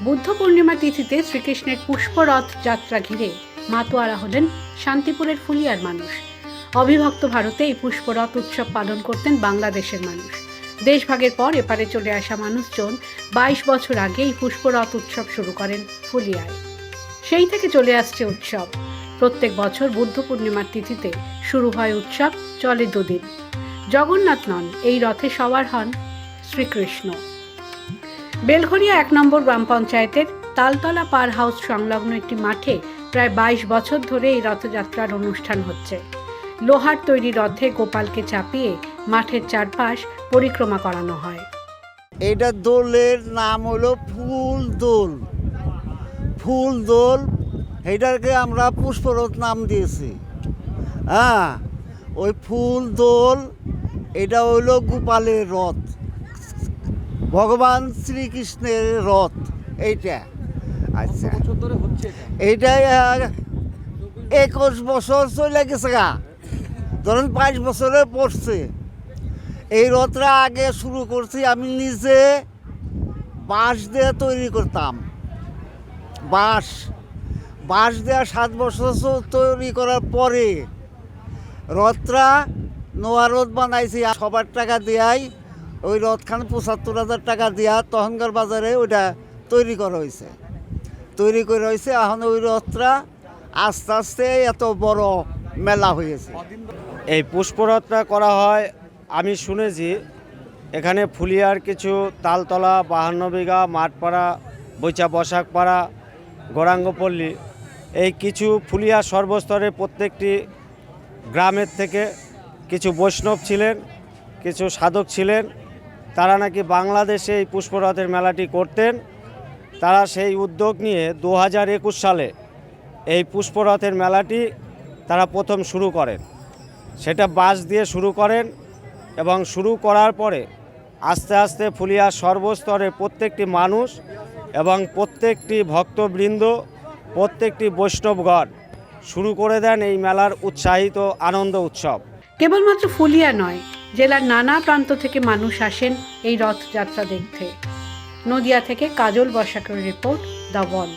বুদ্ধ পূর্ণিমা তিথিতে শ্রীকৃষ্ণের পুষ্পরথ যাত্রা ঘিরে মাতোয়ারা হলেন শান্তিপুরের ফুলিয়ার মানুষ। অবিভক্ত ভারতে এই পুষ্পরথ উৎসব পালন করতেন বাংলাদেশের মানুষ। দেশভাগের পর এপারে চলে আসা মানুষজন বাইশ বছর আগে এই পুষ্পরথ উৎসব শুরু করেন ফুলিয়ায়। সেই থেকে চলে আসছে উৎসব। প্রত্যেক বছর বুদ্ধ পূর্ণিমার তিথিতে শুরু হয় উৎসব চলে দুদিন। জগন্নাথ নন, এই রথে সওয়ার হন শ্রীকৃষ্ণ। বেলঘরিয়া এক নম্বর গ্রাম পঞ্চায়েতের তালতলা পার হাউস সংলগ্ন একটি মাঠে প্রায় বাইশ বছর ধরে এই রথযাত্রার অনুষ্ঠান হচ্ছে। লোহার তৈরি রথে গোপালকে চাপিয়ে মাঠের চারপাশ পরিক্রমা করানো হয়। এটা দোলের নাম হলো ফুল দোল। ফুল দোল এইটাকে আমরা পুষ্পরথ নাম দিয়েছি। হ্যাঁ ওই ফুল দোল, এটা হলো গোপালের রথ। ভগবান শ্রীকৃষ্ণের রথ এইটা। আচ্ছা। এইটাই একুশ বছর চলে গেছে গা। ধরেন পাঁচ বছরে পড়ছে। এই রথটা আগে শুরু করছি আমি নিজে বাঁশ দিয়ে তৈরি করতাম। বাঁশ। বাঁশ দেওয়া সাত বছর তৈরি করার পরে রথটা নোয়া রথ বানাইছি সবার টাকা দেয়াই ওই রথখান পঁচাত্তর হাজার টাকা দেওয়া তখনকার বাজারে ওইটা তৈরি করা হয়েছে। তৈরি করা হয়েছে, এখন ওই রথটা আস্তে আস্তে এত বড় মেলা হয়েছে। এই পুষ্পরথটা করা হয়, আমি শুনেছি, এখানে ফুলিয়ার কিছু তালতলা, বাহান্ন বিঘা, মাঠপাড়া, বৈচা বসাকপাড়া গৌরাঙ্গপল্লী, এই কিছু ফুলিয়া সর্বস্তরে প্রত্যেকটি গ্রামের থেকে কিছু বৈষ্ণব ছিলেন, কিছু সাধক ছিলেন তারা নাকি বাংলাদেশে এই পুষ্পরথের মেলাটি করতেন। তারা সেই উদ্যোগ নিয়ে দু হাজার একুশ সালে এই পুষ্পরথের মেলাটি তারা প্রথম শুরু করেন। সেটা বাস দিয়ে শুরু করেন এবং শুরু করার পরে আস্তে আস্তে ফুলিয়ার সর্বস্তরের প্রত্যেকটি মানুষ এবং প্রত্যেকটি ভক্তবৃন্দ, প্রত্যেকটি বৈষ্ণবগণ শুরু করে দেন এই মেলার উৎসাহিত আনন্দ উৎসব। কেবলমাত্র ফুলিয়া নয় জেলার নানা প্রান্ত থেকে মানুষ আসেন এই রথযাত্রা দেখতে। নদিয়া থেকে কাজল বসাকের রিপোর্ট দ্য ওয়াল